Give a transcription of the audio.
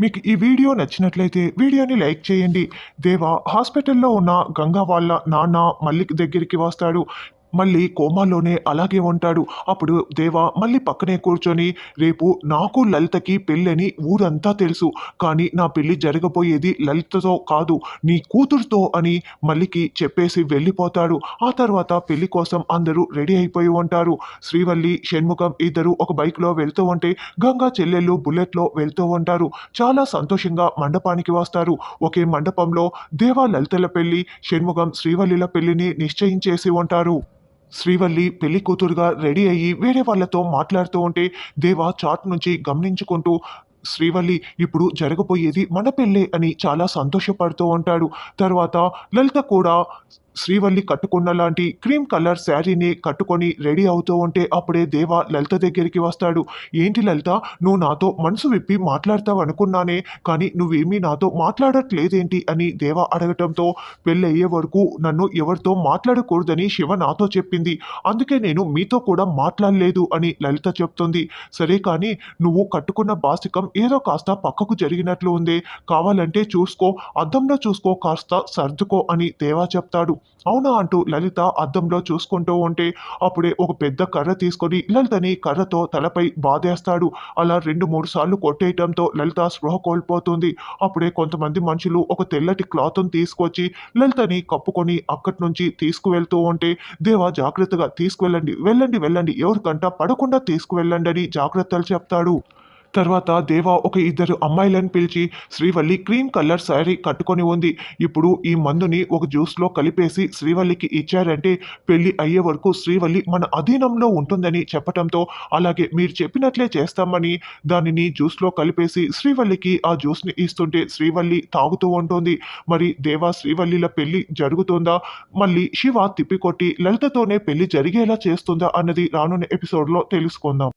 మీకు ఈ వీడియో నచ్చినట్లయితే వీడియోని లైక్ చేయండి. దేవా హాస్పిటల్లో ఉన్న గంగా వాళ్ళ నాన్న మల్లిక్ దగ్గరికి వస్తాడు. మళ్ళీ కోమాలోనే అలాగే ఉంటాడు. అప్పుడు దేవ మళ్ళీ పక్కనే కూర్చొని రేపు నాకు లలితకి పెళ్ళని ఊరంతా తెలుసు. కానీ నా పెళ్ళి జరగబోయేది లలితతో కాదు నీ కూతురుతో అని మల్లికి చెప్పేసి వెళ్ళిపోతాడు. ఆ తర్వాత పెళ్ళి కోసం అందరూ రెడీ అయిపోయి ఉంటారు. శ్రీవల్లి షణ్ముఖం ఇద్దరు ఒక బైక్లో వెళ్తూ ఉంటే గంగా చెల్లెళ్ళు బుల్లెట్లో వెళ్తూ ఉంటారు. చాలా సంతోషంగా మండపానికి వస్తారు. ఒకే మండపంలో దేవా లలితల పెళ్ళి షణ్ముఖం శ్రీవల్లిల పెళ్ళిని నిశ్చయించేసి ఉంటారు. శ్రీవల్లి పెళ్ళి కూతురుగా రెడీ అయ్యి వేరే వాళ్ళతో మాట్లాడుతూ ఉంటే దేవా చాట్ నుంచి గమనించుకుంటూ శ్రీవల్లి ఇప్పుడు జరగబోయేది మన పెళ్ళే అని చాలా సంతోషపడుతూ ఉంటాడు. తర్వాత లలిత కూడా శ్రీవల్లి కట్టుకున్న లాంటి క్రీమ్ కలర్ శారీని కట్టుకొని రెడీ అవుతూ ఉంటే అప్పుడే దేవ లలిత దగ్గరికి వస్తాడు. ఏంటి లలిత నువ్వు నాతో మనసు విప్పి మాట్లాడతావు అనుకున్నానే కానీ నువ్వేమీ నాతో మాట్లాడట్లేదేంటి? అని దేవ అడగటంతో పెళ్ళయ్యే వరకు నన్ను ఎవరితో మాట్లాడకూడదని శివ నాతో చెప్పింది. అందుకే నేను మీతో కూడా మాట్లాడలేదు అని లలిత చెప్తుంది. సరే కానీ నువ్వు కట్టుకున్న బాసికం ఏదో కాస్త పక్కకు జరిగినట్లు ఉంది. కావాలంటే చూసుకో అద్దంలో చూసుకో కాస్త సర్దుకో అని దేవా చెప్తాడు. అవునా అంటూ లలిత అద్దంలో చూసుకుంటూ ఉంటే అప్పుడే ఒక పెద్ద కర్ర తీసుకొని లలితని కర్రతో తలపై బాధేస్తాడు. అలా రెండు మూడు సార్లు కొట్టేయటంతో లలిత స్పృహ కోల్పోతుంది. అప్పుడే కొంతమంది మనుషులు ఒక తెల్లటి క్లాత్ని తీసుకొచ్చి లలితని కప్పుకొని అక్కడి నుంచి తీసుకువెళ్తూ ఉంటే దేవా జాగ్రత్తగా తీసుకువెళ్ళండి వెళ్ళండి వెళ్ళండి ఎవరికంట పడకుండా తీసుకువెళ్ళండి అని జాగ్రత్తలు చెప్తాడు. తర్వాత దేవా ఒక ఇద్దరు అమ్మాయిలను పిలిచి శ్రీవల్లి క్రీమ్ కలర్ శారీ కట్టుకొని ఉంది. ఇప్పుడు ఈ మందుని ఒక జ్యూస్లో కలిపేసి శ్రీవల్లికి ఇచ్చారంటే పెళ్ళి అయ్యే వరకు శ్రీవల్లి మన అధీనంలో ఉంటుందని చెప్పటంతో అలాగే మీరు చెప్పినట్లే చేస్తామని దానిని జ్యూస్లో కలిపేసి శ్రీవల్లికి ఆ జ్యూస్ని ఇస్తుంటే శ్రీవల్లి తాగుతూ ఉంటుంది. మరి దేవా శ్రీవల్లిల పెళ్ళి జరుగుతుందా? మళ్ళీ శివ తిప్పికొట్టి లలితతోనే పెళ్ళి జరిగేలా చేస్తుందా? అన్నది రానున్న ఎపిసోడ్లో తెలుసుకుందాం.